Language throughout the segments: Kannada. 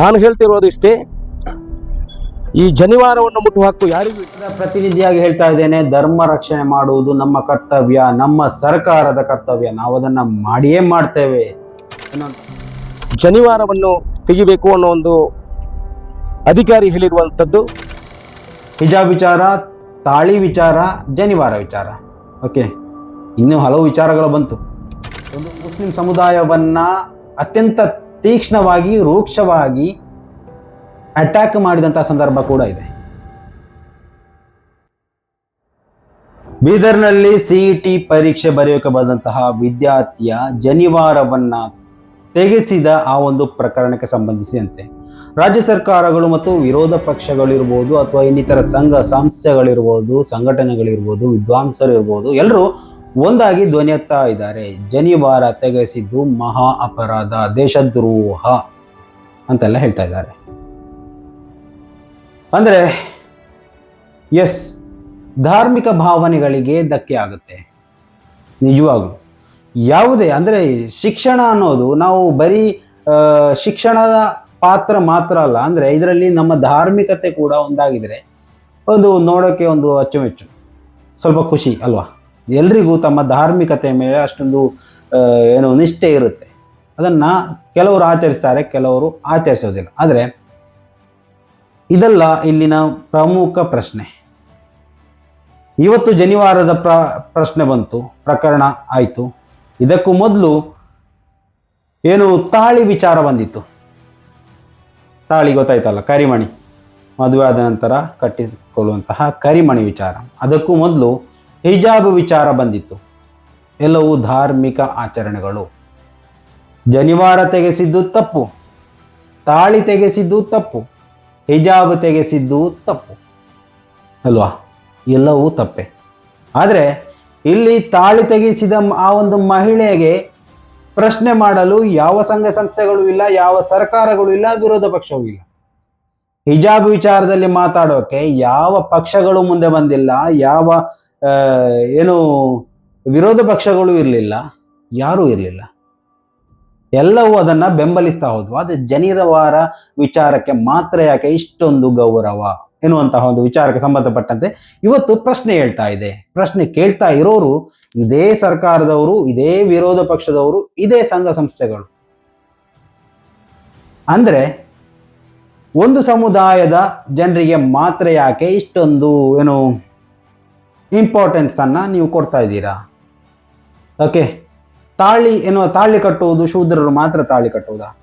ನಾನು ಹೇಳ್ತಿರೋದು ಇಷ್ಟೇ ಈ ಜನಿವಾರವನ್ನು ಮುಟ್ಟು ಹಾಕು ಯಾರಿಗೂ ಪ್ರತಿನಿಧಿಯಾಗಿ ಹೇಳ್ತಾ ಇದ್ದೇನೆ ಧರ್ಮ ರಕ್ಷಣೆ ಮಾಡುವುದು ನಮ್ಮ ಕರ್ತವ್ಯ ನಮ್ಮ ಸರ್ಕಾರದ ಕರ್ತವ್ಯ. ನಾವು ಅದನ್ನ ಮಾಡಿಯೇ ಮಾಡ್ತೇವೆ. ಜನಿವಾರವನ್ನು ತೆಗಿಬೇಕು ಅನ್ನೋ ಒಂದು ಅಧಿಕಾರಿ ಹೇಳಿರುವಂಥದ್ದು. ಹಿಜಾಬ್ ವಿಚಾರ ತಾಳಿ ವಿಚಾರ ಜನಿವಾರ ವಿಚಾರ. ಓಕೆ ಇನ್ನೂ ಹಲವು ವಿಚಾರಗಳು ಬಂತು. ಒಂದು ಮುಸ್ಲಿಂ ಸಮುದಾಯವನ್ನ ಅತ್ಯಂತ ತೀಕ್ಷ್ಣವಾಗಿ, ರೂಕ್ಷವಾಗಿ ಅಟ್ಯಾಕ್ ಮಾಡಿದಂಥ ಸಂದರ್ಭ ಕೂಡ ಇದೆ. ಬೀದರ್ನಲ್ಲಿ ಸಿಇಟಿ ಪರೀಕ್ಷೆ ಬರೆಯೋಕೆ ಬಂದಂತಹ ವಿದ್ಯಾರ್ಥಿಯ ಜನಿವಾರವನ್ನ ತೆಗೆಸಿದ ಆ ಒಂದು ಪ್ರಕರಣಕ್ಕೆ ಸಂಬಂಧಿಸಿದಂತೆ ರಾಜ್ಯ ಸರ್ಕಾರಗಳು ಮತ್ತು ವಿರೋಧ ಪಕ್ಷಗಳಿರ್ಬೋದು ಅಥವಾ ಇನ್ನಿತರ ಸಂಘ ಸಂಸ್ಥೆಗಳಿರ್ಬೋದು, ಸಂಘಟನೆಗಳಿರ್ಬೋದು ವಿದ್ವಾಂಸರು ಇರ್ಬೋದು ಎಲ್ಲರೂ ಒಂದಾಗಿ ಧ್ವನಿಯತ್ತಾ ಇದ್ದಾರೆ. ಜನಿವಾರ ತೆಗೆಸಿದ್ದು ಮಹಾ ಅಪರಾಧ, ದೇಶದ್ರೋಹ ಅಂತೆಲ್ಲ ಹೇಳ್ತಾ ಇದ್ದಾರೆ. ಅಂದರೆ ಎಸ್ ಧಾರ್ಮಿಕ ಭಾವನೆಗಳಿಗೆ ಧಕ್ಕೆ ಆಗುತ್ತೆ. ನಿಜವಾಗ್ಲು. ಯಾವುದೇ, ಅಂದರೆ ಶಿಕ್ಷಣ ಅನ್ನೋದು ನಾವು ಬರೀ ಶಿಕ್ಷಣದ ಪಾತ್ರ ಮಾತ್ರ ಅಲ್ಲ, ಅಂದರೆ ಇದರಲ್ಲಿ ನಮ್ಮ ಧಾರ್ಮಿಕತೆ ಕೂಡ ಒಂದಾಗಿದ್ದರೆ ಒಂದು ನೋಡೋಕ್ಕೆ ಒಂದು ಅಚ್ಚುಮೆಚ್ಚು. ಸ್ವಲ್ಪ ಖುಷಿ, ಅಲ್ವಾ? ಎಲ್ರಿಗೂ ತಮ್ಮ ಧಾರ್ಮಿಕತೆ ಮೇಲೆ ಅಷ್ಟೊಂದು ಏನು ನಿಷ್ಠೆ ಇರುತ್ತೆ. ಅದನ್ನು ಕೆಲವರು ಆಚರಿಸ್ತಾರೆ, ಕೆಲವರು ಆಚರಿಸೋದಿಲ್ಲ. ಆದರೆ, ಇದೆಲ್ಲ ಇಲ್ಲಿನ ಪ್ರಮುಖ ಪ್ರಶ್ನೆ. ಇವತ್ತು ಜನಿವಾರದ ಪ್ರ, ಪ್ರಶ್ನೆ ಬಂತು, ಪ್ರಕರಣ ಆಯಿತು. ಇದಕ್ಕೂ ಮೊದಲು ಏನು ತಾಳಿ ವಿಚಾರ ಬಂದಿತ್ತು. ತಾಳಿ ಗೊತ್ತಾಯ್ತಲ್ಲ, ಕರಿಮಣಿ. ಮದುವೆ ಆದ ನಂತರ ಕಟ್ಟಿಕೊಳ್ಳುವಂತಹ ಕರಿಮಣಿ ವಿಚಾರ. ಅದಕ್ಕೂ ಮೊದಲು ಹಿಜಾಬ್ ವಿಚಾರ ಬಂದಿತ್ತು. ಎಲ್ಲವೂ ಧಾರ್ಮಿಕ ಆಚರಣೆಗಳು. ಜನಿವಾರ ತೆಗೆಸಿದ್ದು ತಪ್ಪು, ತಾಳಿ ತೆಗೆಸಿದ್ದು ತಪ್ಪು, ಹಿಜಾಬ್ ತೆಗೆಸಿದ್ದು ತಪ್ಪು. ಅಲ್ವಾ? ಎಲ್ಲವೂ ತಪ್ಪೆ. ಆದರೆ ಇಲ್ಲಿ ತಾಳಿ ತೆಗೆಸಿದ ಆ ಒಂದು ಮಹಿಳೆಗೆ ಪ್ರಶ್ನೆ ಮಾಡಲು ಯಾವ ಸಂಘ ಸಂಸ್ಥೆಗಳು ಇಲ್ಲ, ಯಾವ ಸರ್ಕಾರಗಳು ಇಲ್ಲ, ವಿರೋಧ ಪಕ್ಷವೂ ಇಲ್ಲ. ಹಿಜಾಬ್ ವಿಚಾರದಲ್ಲಿ ಮಾತಾಡೋಕೆ ಯಾವ ಪಕ್ಷಗಳು ಮುಂದೆ ಬಂದಿಲ್ಲ, ಯಾವ ಏನು ವಿರೋಧ ಪಕ್ಷಗಳು ಇರಲಿಲ್ಲ, ಯಾರೂ ಇರಲಿಲ್ಲ. ಎಲ್ಲವೂ ಅದನ್ನು ಬೆಂಬಲಿಸ್ತಾ ಹೋದ್ವು. ಅದು ಜನಿರವಾರ ವಿಚಾರಕ್ಕೆ ಮಾತ್ರ ಯಾಕೆ ಇಷ್ಟೊಂದು ಗೌರವ ಎನ್ನುವಂತಹ ಒಂದು ವಿಚಾರಕ್ಕೆ ಸಂಬಂಧಪಟ್ಟಂತೆ ಇವತ್ತು ಪ್ರಶ್ನೆ ಹೇಳ್ತಾ ಇದೆ. ಪ್ರಶ್ನೆ ಕೇಳ್ತಾ ಇರೋರು ಇದೇ ಸರ್ಕಾರದವರು, ಇದೇ ವಿರೋಧ ಪಕ್ಷದವರು, ಇದೇ ಸಂಘ ಸಂಸ್ಥೆಗಳು. ಅಂದರೆ ಒಂದು ಸಮುದಾಯದ ಜನರಿಗೆ ಮಾತ್ರ ಯಾಕೆ ಇಷ್ಟೊಂದು ಏನು ಇಂಪಾರ್ಟೆನ್ಸ್ ಅನ್ನ ನೀವು ಕೊಡ್ತಾ ಇದ್ದೀರಾ? ಓಕೆ ತಾಳಿ ಎನ್ನುವ ತಾಳಿ ಕಟ್ಟುವುದು ಶೂದ್ರರು ಮಾತ್ರ ತಾಳಿ ಕಟ್ಟುವುದಾ?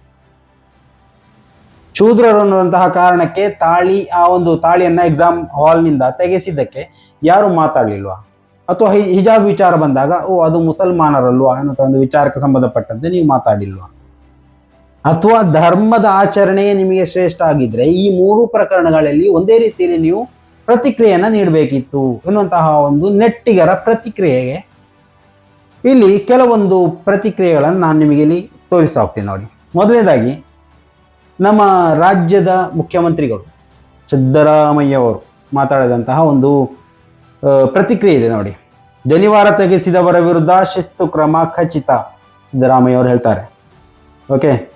ಶೂದ್ರರು ಅನ್ನುವಂತಹ ಕಾರಣಕ್ಕೆ ತಾಳಿ ಆ ಒಂದು ತಾಳಿಯನ್ನ ಎಕ್ಸಾಮ್ ಹಾಲ್ನಿಂದ ತೆಗೆಸಿದ್ದಕ್ಕೆ ಯಾರು ಮಾತಾಡಲಿಲ್ವಾ? ಅಥವಾ ಹಿಜಾಬ್ ವಿಚಾರ ಬಂದಾಗ, ಓ, ಅದು ಮುಸಲ್ಮಾನರಲ್ವಾ ಅನ್ನೋ ಒಂದು ವಿಚಾರಕ್ಕೆ ಸಂಬಂಧಪಟ್ಟಂತೆ ನೀವು ಮಾತಾಡಿಲ್ವಾ ಅಥವಾ ಧರ್ಮದ ಆಚರಣೆಯೇ ನಿಮಗೆ ಶ್ರೇಷ್ಠ ಆಗಿದ್ರೆ ಈ ಮೂರು ಪ್ರಕರಣಗಳಲ್ಲಿ ಒಂದೇ ರೀತಿಯಲ್ಲಿ ನೀವು ಪ್ರತಿಕ್ರಿಯೆಯನ್ನ ನೀಡಬೇಕಿತ್ತು ಎನ್ನುವಂತಹ ಒಂದು ನೆಟ್ಟಿಗರ ಪ್ರತಿಕ್ರಿಯೆಗೆ ಇಲ್ಲಿ ಕೆಲವೊಂದು ಪ್ರತಿಕ್ರಿಯೆಗಳನ್ನು ನಾನು ನಿಮಗೆ ಇಲ್ಲಿ ತೋರಿಸ್ತಾ ಹೋಗ್ತೀನಿ ನೋಡಿ. ಮೊದಲನೇದಾಗಿ, ನಮ್ಮ ರಾಜ್ಯದ ಮುಖ್ಯಮಂತ್ರಿಗಳು ಸಿದ್ದರಾಮಯ್ಯ ಅವರು ಮಾತಾಡಿದಂತಹ ಒಂದು ಪ್ರತಿಕ್ರಿಯೆ ಇದೆ ನೋಡಿ. ಜನಿವಾರ ತೆಗೆಸಿದವರ ವಿರುದ್ಧ ಶಿಸ್ತು ಕ್ರಮ ಖಚಿತ ಸಿದ್ದರಾಮಯ್ಯ ಅವರು ಹೇಳ್ತಾರೆ. ಓಕೆ?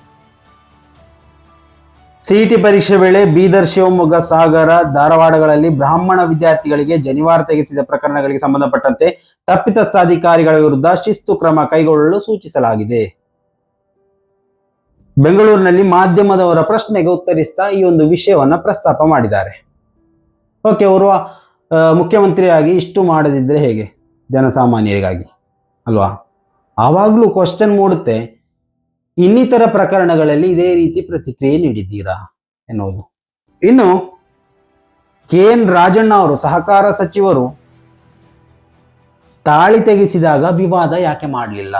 ಸಿಇಟಿ ಪರೀಕ್ಷೆ ವೇಳೆ ಬೀದರ್, ಶಿವಮೊಗ್ಗ, ಸಾಗರ, ಧಾರವಾಡಗಳಲ್ಲಿ ಬ್ರಾಹ್ಮಣ ವಿದ್ಯಾರ್ಥಿಗಳಿಗೆ ಜನಿವಾರ ತೆಗೆಸಿದ ಪ್ರಕರಣಗಳಿಗೆ ಸಂಬಂಧಪಟ್ಟಂತೆ ತಪ್ಪಿತಸ್ಥಾಧಿಕಾರಿಗಳ ವಿರುದ್ಧ ಶಿಸ್ತು ಕ್ರಮ ಕೈಗೊಳ್ಳಲು ಸೂಚಿಸಲಾಗಿದೆ. ಬೆಂಗಳೂರಿನಲ್ಲಿ ಮಾಧ್ಯಮದವರ ಪ್ರಶ್ನೆಗೆ ಉತ್ತರಿಸ್ತಾ ಈ ಒಂದು ವಿಷಯವನ್ನು ಪ್ರಸ್ತಾಪ ಮಾಡಿದ್ದಾರೆ. ಓಕೆ ಅವರು ಮುಖ್ಯಮಂತ್ರಿಯಾಗಿ ಇಷ್ಟು ಮಾಡದಿದ್ದರೆ ಹೇಗೆ, ಜನಸಾಮಾನ್ಯರಿಗಾಗಿ? ಅಲ್ವಾ? ಆವಾಗಲೂ ಕ್ವಶನ್ ಮೂಡುತ್ತೆ. ಇನ್ನಿತರ ಪ್ರಕರಣಗಳಲ್ಲಿ ಇದೇ ರೀತಿ ಪ್ರತಿಕ್ರಿಯೆ ನೀಡಿದ್ದೀರಾ ಎನ್ನುವುದು. ಇನ್ನು, ಕೆ ಎನ್ ರಾಜಣ್ಣ ಅವರು, ಸಹಕಾರ ಸಚಿವರು ತಾಳಿ ತೆಗೆಸಿದಾಗ ವಿವಾದ ಯಾಕೆ ಮಾಡಲಿಲ್ಲ?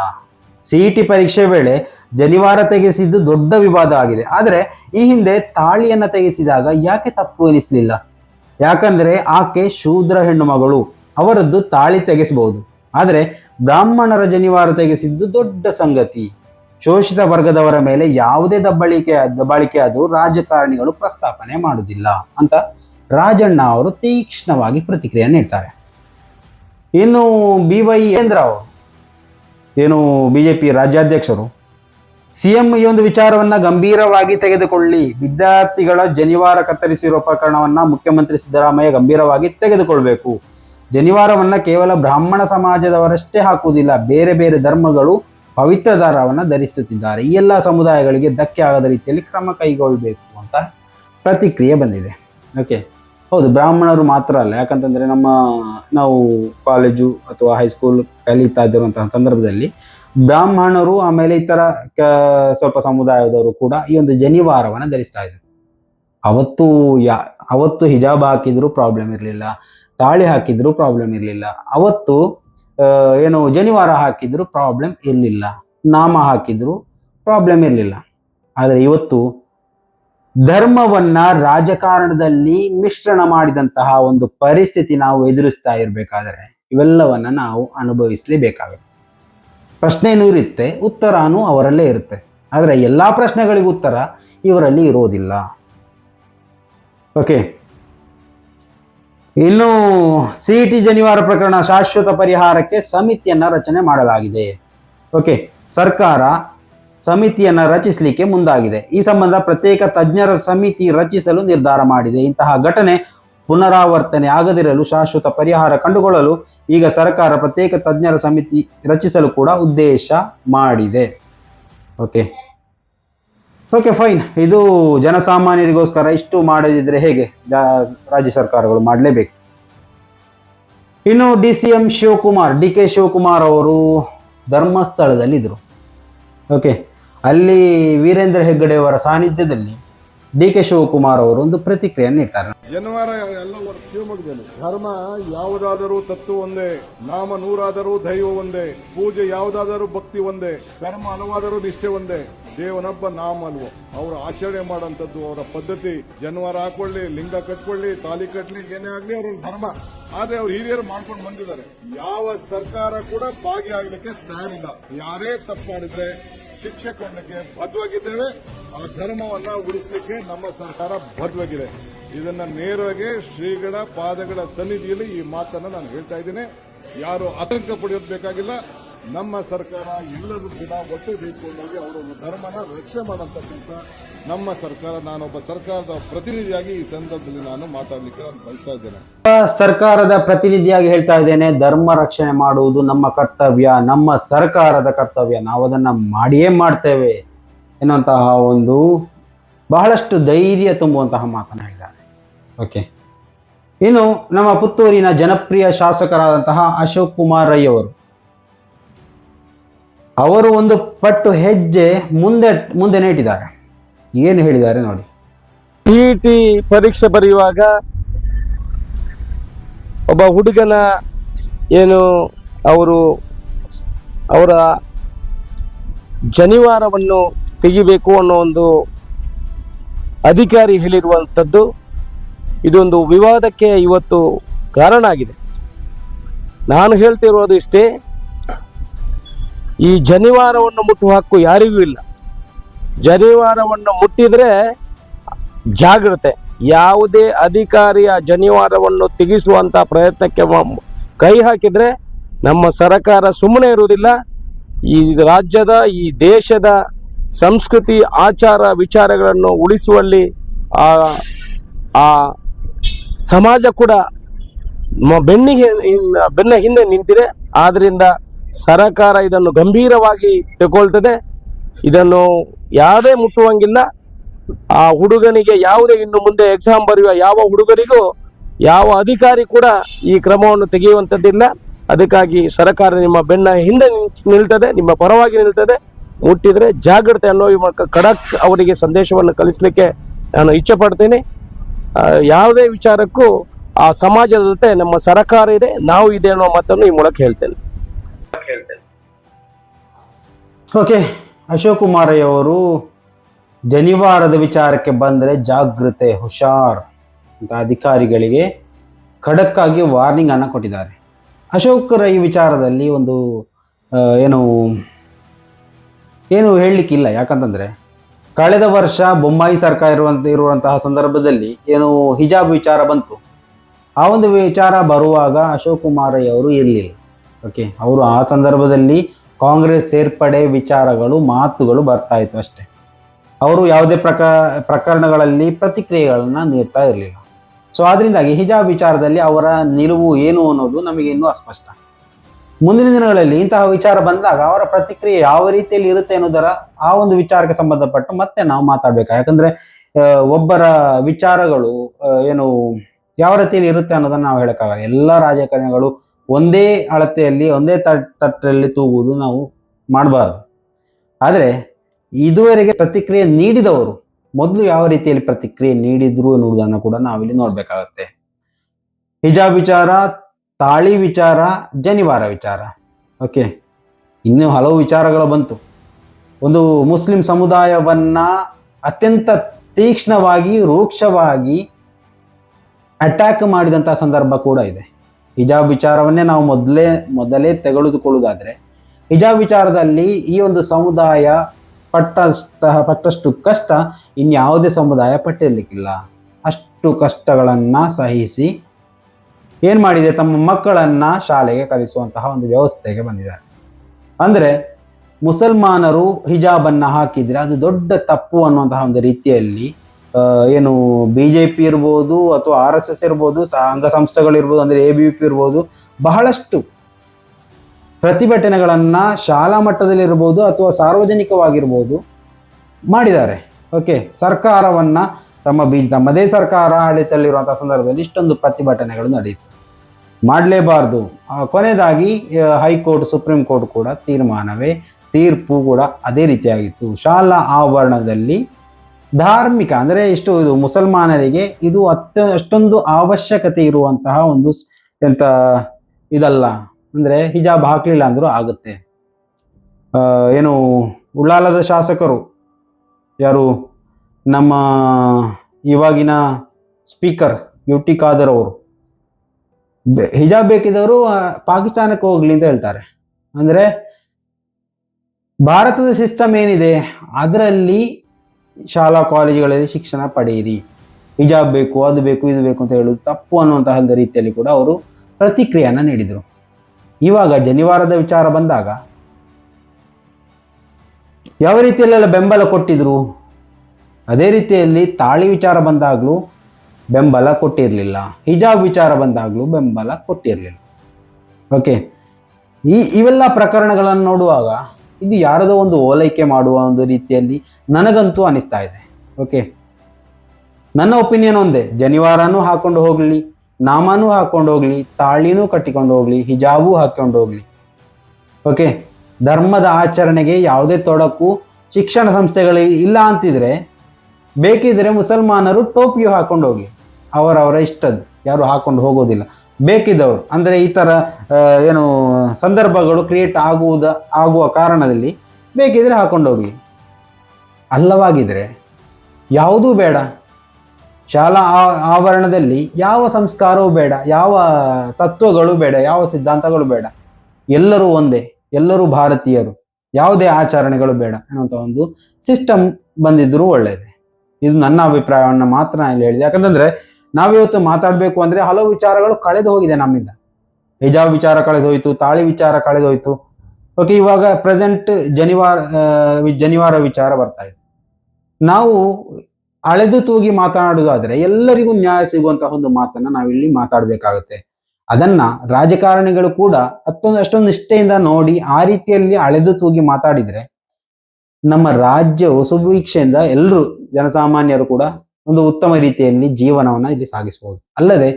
ಸಿಇಟಿ ಪರೀಕ್ಷೆ ವೇಳೆ ಜನಿವಾರ ತೆಗೆಸಿದ್ದು ದೊಡ್ಡ ವಿವಾದ ಆಗಿದೆ. ಆದರೆ ಈ ಹಿಂದೆ ತಾಳಿಯನ್ನು ತೆಗೆಸಿದಾಗ ಯಾಕೆ ತಪ್ಪು ಎನಿಸಲಿಲ್ಲ? ಯಾಕಂದರೆ ಆಕೆ ಶೂದ್ರ ಹೆಣ್ಣು ಮಗಳು, ಅವರದ್ದು ತಾಳಿ ತೆಗೆಸಬಹುದು. ಆದರೆ ಬ್ರಾಹ್ಮಣರ ಜನಿವಾರ ತೆಗೆಸಿದ್ದು ದೊಡ್ಡ ಸಂಗತಿ. ಶೋಷಿತ ವರ್ಗದವರ ಮೇಲೆ ಯಾವುದೇ ದಬ್ಬಳಿಕೆ, ದಬ್ಬಾಳಿಕೆ ಅದು ರಾಜಕಾರಣಿಗಳು ಪ್ರಸ್ತಾಪನೆ ಮಾಡುವುದಿಲ್ಲ ಅಂತ ರಾಜಣ್ಣ ಅವರು ತೀಕ್ಷ್ಣವಾಗಿ ಪ್ರತಿಕ್ರಿಯೆ ನೀಡ್ತಾರೆ. ಇನ್ನು ಬಿ ವೈ ಕೇಂದ್ರ ಅವರು, ಏನು ಬಿ ಜೆ ಪಿ ರಾಜ್ಯಾಧ್ಯಕ್ಷರು ಸಿ ಎಂ ಈ ಒಂದು ವಿಚಾರವನ್ನ ಗಂಭೀರವಾಗಿ ತೆಗೆದುಕೊಳ್ಳಿ. ವಿದ್ಯಾರ್ಥಿಗಳ ಜನಿವಾರ ಕತ್ತರಿಸಿರುವ ಪ್ರಕರಣವನ್ನು ಮುಖ್ಯಮಂತ್ರಿ ಸಿದ್ದರಾಮಯ್ಯ ಗಂಭೀರವಾಗಿ ತೆಗೆದುಕೊಳ್ಬೇಕು. ಜನಿವಾರವನ್ನ ಕೇವಲ ಬ್ರಾಹ್ಮಣ ಸಮಾಜದವರಷ್ಟೇ ಹಾಕುವುದಿಲ್ಲ. ಬೇರೆ ಬೇರೆ ಧರ್ಮಗಳು ಪವಿತ್ರ ದಾರವನ್ನು ಧರಿಸುತ್ತಿದ್ದಾರೆ. ಈ ಎಲ್ಲ ಸಮುದಾಯಗಳಿಗೆ ಧಕ್ಕೆ ಆಗದ ರೀತಿಯಲ್ಲಿ ಕ್ರಮ ಕೈಗೊಳ್ಳಬೇಕು ಅಂತ ಪ್ರತಿಕ್ರಿಯೆ ಬಂದಿದೆ. ಓಕೆ ಹೌದು, ಬ್ರಾಹ್ಮಣರು ಮಾತ್ರ ಅಲ್ಲ. ಯಾಕಂತಂದರೆ ನಮ್ಮ ನಾವು ಕಾಲೇಜು ಅಥವಾ ಹೈಸ್ಕೂಲ್ ಕಲಿತಾ ಇದ್ದಿರುವಂತಹ ಸಂದರ್ಭದಲ್ಲಿ ಬ್ರಾಹ್ಮಣರು ಆಮೇಲೆ ಇತರ ಕ- ಸ್ವಲ್ಪ ಸಮುದಾಯದವರು ಕೂಡ ಈ ಒಂದು ಜನಿವಾರವನ್ನು ಧರಿಸ್ತಾ ಇದ್ದರು ಅವತ್ತು ಯಾ, ಅವತ್ತು ಹಿಜಾಬ್ ಹಾಕಿದ್ರು ಪ್ರಾಬ್ಲಮ್ ಇರಲಿಲ್ಲ. ತಾಳಿ ಹಾಕಿದ್ರು ಪ್ರಾಬ್ಲಮ್ ಇರಲಿಲ್ಲ. ಅವತ್ತು ಏನು ಜನಿವಾರ ಹಾಕಿದ್ರು ಪ್ರಾಬ್ಲಮ್ ಇರಲಿಲ್ಲ. ನಾಮ ಹಾಕಿದ್ರು ಪ್ರಾಬ್ಲಮ್ ಇರಲಿಲ್ಲ. ಆದರೆ ಇವತ್ತು ಧರ್ಮವನ್ನ ರಾಜಕಾರಣದಲ್ಲಿ ಮಿಶ್ರಣ ಮಾಡಿದಂತಹ ಒಂದು ಪರಿಸ್ಥಿತಿ ನಾವು ಎದುರಿಸ್ತಾ ಇರಬೇಕಾದರೆ ಇವೆಲ್ಲವನ್ನ ನಾವು ಅನುಭವಿಸಲೇಬೇಕಾಗುತ್ತೆ. ಪ್ರಶ್ನೆನೂ ಇರುತ್ತೆ, ಉತ್ತರನೂ ಅವರಲ್ಲೇ ಇರುತ್ತೆ. ಆದರೆ ಎಲ್ಲ ಪ್ರಶ್ನೆಗಳಿಗೂ ಉತ್ತರ ಇವರಲ್ಲಿ ಇರೋದಿಲ್ಲ. ಓಕೆ ಇನ್ನು ಟಿ ಜನಿವಾರ ಪ್ರಕರಣ ಶಾಶ್ವತ ಪರಿಹಾರಕ್ಕೆ ಸಮಿತಿಯನ್ನು ರಚನೆ ಮಾಡಲಾಗಿದೆ. ಓಕೆ ಸರ್ಕಾರ ಸಮಿತಿಯನ್ನು ರಚಿಸಲಿಕ್ಕೆ ಮುಂದಾಗಿದೆ. ಈ ಸಂಬಂಧ ಪ್ರತ್ಯೇಕ ತಜ್ಞರ ಸಮಿತಿ ರಚಿಸಲು ನಿರ್ಧಾರ ಮಾಡಿದೆ. ಇಂತಹ ಘಟನೆ ಪುನರಾವರ್ತನೆ ಆಗದಿರಲು ಶಾಶ್ವತ ಪರಿಹಾರ ಕಂಡುಕೊಳ್ಳಲು ಈಗ ಸರ್ಕಾರ ಪ್ರತ್ಯೇಕ ತಜ್ಞರ ಸಮಿತಿ ರಚಿಸಲು ಕೂಡ ಉದ್ದೇಶ ಮಾಡಿದೆ. ಓಕೆ ಓಕೆ ಫೈನ್ ಇದು ಜನಸಾಮಾನ್ಯರಿಗೋಸ್ಕರ ಇಷ್ಟು ಮಾಡದಿದ್ರೆ ಹೇಗೆ? ರಾಜ್ಯ ಸರ್ಕಾರಗಳು ಮಾಡಲೇಬೇಕು. ಇನ್ನು D C M Shivakumar, D K Shivakumar ಅವರು ಧರ್ಮಸ್ಥಳದಲ್ಲಿದ್ದರು. ಓಕೆ ಅಲ್ಲಿ ವೀರೇಂದ್ರ ಹೆಗ್ಗಡೆಯವರ ಸಾನ್ನಿಧ್ಯದಲ್ಲಿ ಡಿ ಕೆ ಶಿವಕುಮಾರ್ ಅವರು ಒಂದು ಪ್ರತಿಕ್ರಿಯೆ ನೀಡ್ತಾರೆ. ಜನವಾರ ಎಲ್ಲ ಶಿವಮೊಗ್ಗದಲ್ಲಿ. ಧರ್ಮ ಯಾವುದಾದರೂ ತತ್ವ ಒಂದೇ, ನಾಮ ನೂರಾದರೂ ದೈವ ಒಂದೇ, ಪೂಜೆ ಯಾವುದಾದರೂ ಭಕ್ತಿ ಒಂದೇ, ಧರ್ಮ ಹಲವಾದರೂ ನಿಷ್ಠೆ ಒಂದೇ. ದೇವನೊಬ್ಬ ನಾಮ ಅಲ್ವೋ ಅವರು ಆಚರಣೆ ಮಾಡೋಂಥದ್ದು ಅವರ ಪದ್ಧತಿ, ಜನವಾರ ಹಾಕೊಳ್ಳಿ, ಲಿಂಗ ಕಟ್ಕೊಳ್ಳಿ, ತಾಲಿ ಕಟ್ಲಿ, ಏನೇ ಆಗಲಿ ಅವ್ರ ಧರ್ಮ. ಆದ್ರೆ ಅವ್ರು ಹಿರಿಯರು ಮಾಡ್ಕೊಂಡು ಬಂದಿದ್ದಾರೆ. ಯಾವ ಸರ್ಕಾರ ಕೂಡ ಭಾಗಿಯಾಗಲಿಕ್ಕೆ ತಯಾರಿಲ್ಲ. ಯಾರೇ ತಪ್ಪು ಮಾಡಿದ್ರೆ ಶಿಕ್ಷೆ ಕೊಡಲಿಕ್ಕೆ ಬದ್ಧವಾಗಿದ್ದೇವೆ. ಆ ಧರ್ಮವನ್ನ ಉಳಿಸಲಿಕ್ಕೆ ನಮ್ಮ ಸರ್ಕಾರ ಬದ್ಧವಾಗಿದೆ. ಇದನ್ನ ನೇರವಾಗಿ ಶ್ರೀಗಳ ಪಾದಗಳ ಸನ್ನಿಧಿಯಲ್ಲಿ ಈ ಮಾತನ್ನ ನಾನು ಹೇಳ್ತಾ ಇದ್ದೀನಿ. ಯಾರು ಆತಂಕ ಪಡೆಯೋದು ಬೇಕಾಗಿಲ್ಲ. ನಮ್ಮ ಸರ್ಕಾರ ಎಲ್ಲರೂ ಕೂಡ ಒಟ್ಟು ಬೇಕು ಅವರು ಧರ್ಮನ ರಕ್ಷಣೆ ಮಾಡುವಂತ ಕೆಲಸ. ನಮ್ಮ ಸರ್ಕಾರ, ನಾನೊಬ್ಬ ಸರ್ಕಾರದ ಪ್ರತಿನಿಧಿಯಾಗಿ ಈ ಸಂದರ್ಭದಲ್ಲಿ ನಾನು ಮಾತಾಡಲಿಕ್ಕೆ ನಾನು ಬಯಸ್ತಾ ಇದ್ದೇನೆ. ಸರ್ಕಾರದ ಪ್ರತಿನಿಧಿಯಾಗಿ ಹೇಳ್ತಾ ಇದ್ದೇನೆ, ಧರ್ಮ ರಕ್ಷಣೆ ಮಾಡುವುದು ನಮ್ಮ ಕರ್ತವ್ಯ, ನಮ್ಮ ಸರ್ಕಾರದ ಕರ್ತವ್ಯ. ನಾವು ಅದನ್ನ ಮಾಡಿಯೇ ಮಾಡ್ತೇವೆ ಎನ್ನುವಂತಹ ಒಂದು ಬಹಳಷ್ಟು ಧೈರ್ಯ ತುಂಬುವಂತಹ ಮಾತನ್ನು ಹೇಳಿದ್ದಾರೆ. ಓಕೆ ಇನ್ನು ನಮ್ಮ ಪುತ್ತೂರಿನ ಜನಪ್ರಿಯ ಶಾಸಕರಾದಂತಹ ಅಶೋಕ್ ಕುಮಾರ್ ರೈ ಅವರು ಅವರು ಒಂದು ಪಟ್ಟು ಹೆಜ್ಜೆ ಮುಂದೆ ಮುಂದೆ ಇಟ್ಟಿದ್ದಾರೆ ಏನು ಹೇಳಿದ್ದಾರೆ ನೋಡಿ. ಟಿ ಟಿ ಪರೀಕ್ಷೆ ಬರೆಯುವಾಗ ಒಬ್ಬ ಹುಡುಗನ ಏನು ಅವರು ಅವರ ಜನಿವಾರವನ್ನು ತೆಗಿಬೇಕು ಅನ್ನೋ ಒಂದು ಅಧಿಕಾರಿ ಹೇಳಿರುವಂಥದ್ದು ಇದೊಂದು ವಿವಾದಕ್ಕೆ ಇವತ್ತು ಕಾರಣ ಆಗಿದೆ. ನಾನು ಹೇಳ್ತಿರೋದು ಇಷ್ಟೇ ಈ ಜನಿವಾರವನ್ನು ಮುಟ್ಟುವ ಹಕ್ಕು ಯಾರಿಗೂ ಇಲ್ಲ. ಜನಿವಾರವನ್ನು ಮುಟ್ಟಿದರೆ ಜಾಗ್ರತೆ ಯಾವುದೇ ಅಧಿಕಾರಿಯ ಜನಿವಾರವನ್ನು ತೆಗೆಸುವಂಥ ಪ್ರಯತ್ನಕ್ಕೆ ಕೈ ಹಾಕಿದರೆ ನಮ್ಮ ಸರಕಾರ ಸುಮ್ಮನೆ ಇರುವುದಿಲ್ಲ. ಈ ರಾಜ್ಯದ, ಈ ದೇಶದ ಸಂಸ್ಕೃತಿ, ಆಚಾರ, ವಿಚಾರಗಳನ್ನು ಉಳಿಸುವಲ್ಲಿ, ಆ ಸಮಾಜ ಕೂಡ ಬೆನ್ನಿಗೆ ಬೆನ್ನ ಹಿಂದೆ ನಿಂತಿದೆ. ಆದ್ರಿಂದ ಸರ್ಕಾರ ಇದನ್ನು ಗಂಭೀರವಾಗಿ ತಗೊಳ್ತದೆ. ಇದನ್ನು ಯಾವುದೇ ಮುಟ್ಟುವಂಗಿಲ್ಲ. ಆ ಹುಡುಗನಿಗೆ ಯಾವುದೇ ಇನ್ನು ಮುಂದೆ ಎಕ್ಸಾಮ್ ಬರೆಯುವ ಯಾವ ಹುಡುಗರಿಗೂ ಯಾವ ಅಧಿಕಾರಿ ಕೂಡ ಈ ಕ್ರಮವನ್ನು ತೆಗೆಯುವಂಥದ್ದಿಲ್ಲ. ಅದಕ್ಕಾಗಿ ಸರ್ಕಾರ ನಿಮ್ಮ ಬೆನ್ನ ಹಿಂದೆ ನಿಲ್ತದೆ, ನಿಮ್ಮ ಪರವಾಗಿ ನಿಲ್ತದೆ. ಮುಟ್ಟಿದರೆ ಜಾಗ್ರತೆ ಅನ್ನೋ ಮೂಲಕ ಖಡಕ್ ಅವರಿಗೆ ಸಂದೇಶವನ್ನು ಕಳಿಸಲಿಕ್ಕೆ ನಾನು ಇಚ್ಛೆ ಪಡ್ತೀನಿ. ಯಾವುದೇ ವಿಚಾರಕ್ಕೂ ಆ ಸಮಾಜದ ಜೊತೆ ನಮ್ಮ ಸರ್ಕಾರ ಇದೆ. ನಾವು ಇದೆ ಅನ್ನೋ ಮಾತನ್ನು ಈ ಮೂಲಕ ಹೇಳ್ತೇನೆ. ಓಕೆ ಅಶೋಕ್ ಕುಮಾರಯ್ಯವರು ಜನಿವಾರದ ವಿಚಾರಕ್ಕೆ ಬಂದರೆ ಜಾಗೃತೆ, ಹುಷಾರ್ ಅಂತ ಅಧಿಕಾರಿಗಳಿಗೆ ಖಡಕ್ಕಾಗಿ ವಾರ್ನಿಂಗ್ ಅನ್ನು ಕೊಟ್ಟಿದ್ದಾರೆ. ಅಶೋಕ್ ರೈ ವಿಚಾರದಲ್ಲಿ ಒಂದು ಏನು ಏನು ಹೇಳಲಿಕ್ಕಿಲ್ಲ. ಯಾಕಂತಂದರೆ, ಕಳೆದ ವರ್ಷ ಬೊಮ್ಮಾಯಿ ಸರ್ಕಾರ ಇರುವಂತ, ಇರುವಂತಹ ಸಂದರ್ಭದಲ್ಲಿ ಏನು ಹಿಜಾಬ್ ವಿಚಾರ ಬಂತು. ಆ ಒಂದು ವಿಚಾರ ಬರುವಾಗ ಅಶೋಕ್ ಕುಮಾರಯ್ಯ ಅವರು ಇರಲಿಲ್ಲ. ಓಕೆ, ಅವರು ಆ ಸಂದರ್ಭದಲ್ಲಿ ಕಾಂಗ್ರೆಸ್ ಸೇರ್ಪಡೆ ವಿಚಾರಗಳು, ಮಾತುಗಳು ಬರ್ತಾ ಇತ್ತು ಅಷ್ಟೇ. ಅವರು ಯಾವುದೇ ಪ್ರಕ, ಪ್ರಕರಣಗಳಲ್ಲಿ ಪ್ರತಿಕ್ರಿಯೆಗಳನ್ನು ನೀಡ್ತಾ ಇರಲಿಲ್ಲ. ಸೊ ಅದರಿಂದಾಗಿ ಹಿಜಾಬ್ ವಿಚಾರದಲ್ಲಿ ಅವರ ನಿಲುವು ಏನು ಅನ್ನೋದು ನಮಗೆ ಇನ್ನೂ ಅಸ್ಪಷ್ಟ. ಮುಂದಿನ ದಿನಗಳಲ್ಲಿ ಇಂತಹ ವಿಚಾರ ಬಂದಾಗ ಅವರ ಪ್ರತಿಕ್ರಿಯೆ ಯಾವ ರೀತಿಯಲ್ಲಿ ಇರುತ್ತೆ ಅನ್ನೋದರ ಆ ಒಂದು ವಿಚಾರಕ್ಕೆ ಸಂಬಂಧಪಟ್ಟು ಮತ್ತೆ ನಾವು ಮಾತಾಡ್ಬೇಕು? ಯಾಕಂದ್ರೆ ಒಬ್ಬರ ವಿಚಾರಗಳು ಏನು ಯಾವ ರೀತಿಯಲ್ಲಿ ಇರುತ್ತೆ ಅನ್ನೋದನ್ನ ನಾವು ಹೇಳಕ್ಕಾಗಲ್ಲ. ಎಲ್ಲ ರಾಜಕಾರಣಿಗಳು ಒಂದೇ ಅಳತೆಯಲ್ಲಿ, ಒಂದೇ ತಟ್, ತಟ್ಟಲ್ಲಿ ತೂಗುವುದು ನಾವು ಮಾಡಬಾರ್ದು. ಆದರೆ ಇದುವರೆಗೆ ಪ್ರತಿಕ್ರಿಯೆ ನೀಡಿದವರು, ಮೊದಲು ಯಾವ ರೀತಿಯಲ್ಲಿ ಪ್ರತಿಕ್ರಿಯೆ ನೀಡಿದ್ರು ಎನ್ನುವುದನ್ನು ಕೂಡ ನಾವಿಲ್ಲಿ ನೋಡಬೇಕಾಗತ್ತೆ. ಹಿಜಾಬ್ ವಿಚಾರ, ತಾಳಿ ವಿಚಾರ, ಜನಿವಾರ ವಿಚಾರ. ಓಕೆ, ಇನ್ನೂ ಹಲವು ವಿಚಾರಗಳು ಬಂತು. ಒಂದು ಮುಸ್ಲಿಂ ಸಮುದಾಯವನ್ನ ಅತ್ಯಂತ ತೀಕ್ಷ್ಣವಾಗಿ, ರೂಕ್ಷವಾಗಿ ಅಟ್ಯಾಕ್ ಮಾಡಿದಂಥ ಸಂದರ್ಭ ಕೂಡ ಇದೆ. ಹಿಜಾಬ್ ವಿಚಾರವನ್ನೇ ನಾವು ಮೊದಲೇ ಮೊದಲೇ ತೆಗೆದುಕೊಳ್ಳುವುದಾದರೆ, ಹಿಜಾಬ್ ವಿಚಾರದಲ್ಲಿ ಈ ಒಂದು ಸಮುದಾಯ ಪಟ್ಟಷ್ಟ ಪಟ್ಟಷ್ಟು ಕಷ್ಟ ಇನ್ಯಾವುದೇ ಸಮುದಾಯ ಪಟ್ಟಿರಲಿಕ್ಕಿಲ್ಲ. ಅಷ್ಟು ಕಷ್ಟಗಳನ್ನು ಸಹಿಸಿ ಏನು ಮಾಡಿದೆ? ತಮ್ಮ ಮಕ್ಕಳನ್ನು ಶಾಲೆಗೆ ಕಲಿಸುವಂತಹ ಒಂದು ವ್ಯವಸ್ಥೆಗೆ ಬಂದಿದ್ದಾರೆ. ಅಂದರೆ ಮುಸಲ್ಮಾನರು ಹಿಜಾಬನ್ನು ಹಾಕಿದರೆ ಅದು ದೊಡ್ಡ ತಪ್ಪು ಅನ್ನುವಂತಹ ಒಂದು ರೀತಿಯಲ್ಲಿ ಏನು ಬಿ ಜೆ ಪಿ ಇರ್ಬೋದು ಅಥವಾ ಆರ್ ಎಸ್ ಎಸ್ ಇರ್ಬೋದು ಸಂಘ ಅಂಗಸಂಸ್ಥೆಗಳಿರ್ಬೋದು ಅಂದರೆ ಎ ಬಿ ಪಿ ಇರ್ಬೋದು, ಬಹಳಷ್ಟು ಪ್ರತಿಭಟನೆಗಳನ್ನು ಶಾಲಾ ಮಟ್ಟದಲ್ಲಿರ್ಬೋದು ಅಥವಾ ಸಾರ್ವಜನಿಕವಾಗಿರ್ಬೋದು ಮಾಡಿದ್ದಾರೆ. ಓಕೆ ಸರ್ಕಾರವನ್ನು ತಮ್ಮ ಬೀಜ ತಮ್ಮದೇ ಸರ್ಕಾರ ಆಡಳಿತದಲ್ಲಿರುವಂಥ ಸಂದರ್ಭದಲ್ಲಿ ಇಷ್ಟೊಂದು ಪ್ರತಿಭಟನೆಗಳು ನಡೆಯಿತು. ಮಾಡಲೇಬಾರ್ದು. ಕೊನೆಯದಾಗಿ ಹೈಕೋರ್ಟ್, ಸುಪ್ರೀಂ ಕೋರ್ಟ್ ಕೂಡ ತೀರ್ಮಾನವೇ, ತೀರ್ಪು ಕೂಡ ಅದೇ ರೀತಿಯಾಗಿತ್ತು. ಶಾಲಾ ಆವರಣದಲ್ಲಿ ಧಾರ್ಮಿಕ, ಅಂದರೆ ಇಷ್ಟು ಇದು ಮುಸಲ್ಮಾನರಿಗೆ ಇದು ಅತ್ಯ, ಅಷ್ಟೊಂದು ಅವಶ್ಯಕತೆ ಇರುವಂತಹ ಒಂದು ಎಂತ ಇದಲ್ಲ. ಅಂದರೆ ಹಿಜಾಬ್ ಹಾಕಲಿಲ್ಲ ಅಂದರೂ ಆಗುತ್ತೆ. ಏನು ಉಳ್ಳಾಲದ ಶಾಸಕರು, ಯಾರು ನಮ್ಮ ಇವಾಗಿನ ಸ್ಪೀಕರ್ ಯು ಟಿ ಖಾದರ್ ಅವರು ಹಿಜಾಬ್ ಬೇಕಿದವರು ಪಾಕಿಸ್ತಾನಕ್ಕೆ ಹೋಗ್ಲಿ ಅಂತ ಹೇಳ್ತಾರೆ. ಅಂದರೆ ಭಾರತದ ಸಿಸ್ಟಮ್ ಏನಿದೆ, ಅದರಲ್ಲಿ ಶಾಲಾ ಕಾಲೇಜುಗಳಲ್ಲಿ ಶಿಕ್ಷಣ ಪಡೆಯಿರಿ. ಹಿಜಾಬ್ ಬೇಕು, ಅದು ಬೇಕು, ಇದು ಬೇಕು ಅಂತ ಹೇಳೋದು ತಪ್ಪು ಅನ್ನುವಂತಹ ರೀತಿಯಲ್ಲಿ ಕೂಡ ಅವರು ಪ್ರತಿಕ್ರಿಯೆಯನ್ನು ನೀಡಿದರು. ಇವಾಗ ಜನಿವಾರದ ವಿಚಾರ ಬಂದಾಗ ಯಾವ ರೀತಿಯಲ್ಲೆಲ್ಲ ಬೆಂಬಲ ಕೊಟ್ಟಿದ್ರು? ಅದೇ ರೀತಿಯಲ್ಲಿ ತಾಳಿ ವಿಚಾರ ಬಂದಾಗಲೂ ಬೆಂಬಲ ಕೊಟ್ಟಿರಲಿಲ್ಲ. ಹಿಜಾಬ್ ವಿಚಾರ ಬಂದಾಗಲೂ ಬೆಂಬಲ ಕೊಟ್ಟಿರಲಿಲ್ಲ. ಓಕೆ ಈ ಇವೆಲ್ಲ ಪ್ರಕರಣಗಳನ್ನು ನೋಡುವಾಗ ಇದು ಯಾರದೋ ಒಂದು ಓಲೈಕೆ ಮಾಡುವ ಒಂದು ರೀತಿಯಲ್ಲಿ ನನಗಂತೂ ಅನಿಸ್ತಾ ಇದೆ. ಓಕೆ ನನ್ನ ಒಪಿನಿಯನ್ ಒಂದೇ. ಜನಿವಾರನೂ ಹಾಕೊಂಡು ಹೋಗಲಿ, ನಾಮನೂ ಹಾಕೊಂಡು ಹೋಗಲಿ, ತಾಳಿನೂ ಕಟ್ಟಿಕೊಂಡು ಹೋಗಲಿ, ಹಿಜಾಬು ಹಾಕೊಂಡು ಹೋಗಲಿ. ಓಕೆ ಧರ್ಮದ ಆಚರಣೆಗೆ ಯಾವುದೇ ತೊಡಕು ಶಿಕ್ಷಣ ಸಂಸ್ಥೆಗಳು ಇಲ್ಲ ಅಂತಿದ್ರೆ ಬೇಕಿದ್ರೆ ಮುಸಲ್ಮಾನರು ಟೋಪಿಯು ಹಾಕೊಂಡು ಹೋಗಲಿ. ಅವರವರ ಇಷ್ಟದ್ದು. ಯಾರು ಹಾಕೊಂಡು ಹೋಗೋದಿಲ್ಲ. ಬೇಕಿದ್ದವರು ಅಂದರೆ ಈ ಥರ ಏನು ಸಂದರ್ಭಗಳು ಕ್ರಿಯೇಟ್ ಆಗುವುದ, ಆಗುವ ಕಾರಣದಲ್ಲಿ ಬೇಕಿದ್ರೆ ಹಾಕೊಂಡು ಹೋಗಲಿ ಅಲ್ಲವಾಗಿದ್ರೆ ಯಾವುದೂ ಬೇಡ. ಶಾಲಾ ಆವರಣದಲ್ಲಿ ಯಾವ ಸಂಸ್ಕಾರವೂ ಬೇಡ, ಯಾವ ತತ್ವಗಳು ಬೇಡ, ಯಾವ ಸಿದ್ಧಾಂತಗಳು ಬೇಡ. ಎಲ್ಲರೂ ಒಂದೇ, ಎಲ್ಲರೂ ಭಾರತೀಯರು. ಯಾವುದೇ ಆಚರಣೆಗಳು ಬೇಡ ಅನ್ನುವಂಥ ಒಂದು ಸಿಸ್ಟಮ್ ಬಂದಿದ್ದರೂ ಒಳ್ಳೆಯದೇ ಇದು ನನ್ನ ಅಭಿಪ್ರಾಯವನ್ನು ಮಾತ್ರ ಇಲ್ಲಿ ಹೇಳಿದೆ. ಯಾಕಂತಂದ್ರೆ ನಾವಿವತ್ತು ಮಾತಾಡಬೇಕು ಅಂದ್ರೆ ಹಲವು ವಿಚಾರಗಳು ಕಳೆದು ಹೋಗಿದೆ ನಮ್ಮಿಂದ. ಹಿಜಾಬ್ ವಿಚಾರ ಕಳೆದು ಹೋಯ್ತು, ತಾಳಿ ವಿಚಾರ ಕಳೆದು ಹೋಯ್ತು. ಓಕೆ ಇವಾಗ ಪ್ರೆಸೆಂಟ್ ಜನಿವಾರ ಜನಿವಾರ ವಿಚಾರ ಬರ್ತಾ ಇದೆ. ನಾವು ಅಳೆದು ತೂಗಿ ಮಾತನಾಡುವುದಾದ್ರೆ ಎಲ್ಲರಿಗೂ ನ್ಯಾಯ ಸಿಗುವಂತಹ ಒಂದು ಮಾತನ್ನ ನಾವಿಲ್ಲಿ ಮಾತಾಡಬೇಕಾಗುತ್ತೆ. ಅದನ್ನ ರಾಜಕಾರಣಿಗಳು ಕೂಡ ಅತ್ತೊಂದು, ಅಷ್ಟೊಂದು ನಿಷ್ಠೆಯಿಂದ ನೋಡಿ ಆ ರೀತಿಯಲ್ಲಿ ಅಳೆದು ತೂಗಿ ಮಾತಾಡಿದ್ರೆ ನಮ್ಮ ರಾಜ್ಯವು ಸುಭೀಕ್ಷೆಯಿಂದ ಎಲ್ಲರೂ ಜನಸಾಮಾನ್ಯರು ಕೂಡ ಒಂದು ಉತ್ತಮ ರೀತಿಯಲ್ಲಿ ಜೀವನವನ್ನ ಇಲ್ಲಿ ಸಾಗಿಸಬಹುದು ಅಲ್ಲದೆ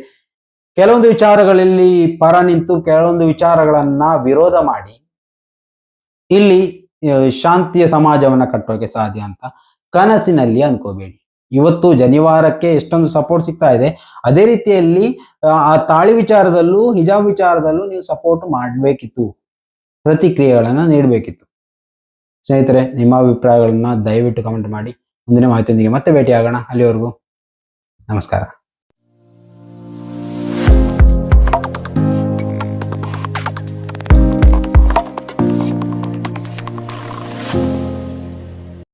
ಕೆಲವೊಂದು ವಿಚಾರಗಳಲ್ಲಿ ಪರ ನಿಂತು ಕೆಲವೊಂದು ವಿಚಾರಗಳನ್ನ ವಿರೋಧ ಮಾಡಿ ಇಲ್ಲಿ ಶಾಂತಿಯ ಸಮಾಜವನ್ನ ಕಟ್ಟೋಕೆ ಸಾಧ್ಯ ಅಂತ ಕನಸಿನಲ್ಲಿ ಅನ್ಕೋಬೇಡಿ. ಇವತ್ತು ಜನಿವಾರಕ್ಕೆ ಎಷ್ಟೊಂದು ಸಪೋರ್ಟ್ ಸಿಗ್ತಾ ಇದೆ. ಅದೇ ರೀತಿಯಲ್ಲಿ ಆ, ತಾಳಿ ವಿಚಾರದಲ್ಲೂ ಹಿಜಾಬ್ ವಿಚಾರದಲ್ಲೂ ನೀವು ಸಪೋರ್ಟ್ ಮಾಡಬೇಕಿತ್ತು. ಪ್ರತಿಕ್ರಿಯೆಗಳನ್ನ ನೀಡಬೇಕಿತ್ತು. ಸ್ನೇಹಿತರೆ ನಿಮ್ಮ ಅಭಿಪ್ರಾಯಗಳನ್ನ ದಯವಿಟ್ಟು ಕಮೆಂಟ್ ಮಾಡಿ. ಮುಂದಿನ ಮಾಹಿತಿಯೊಂದಿಗೆ ಮತ್ತೆ ಭೇಟಿಯಾಗೋಣ ಅಲ್ಲಿವರೆಗೂ ನಮಸ್ಕಾರ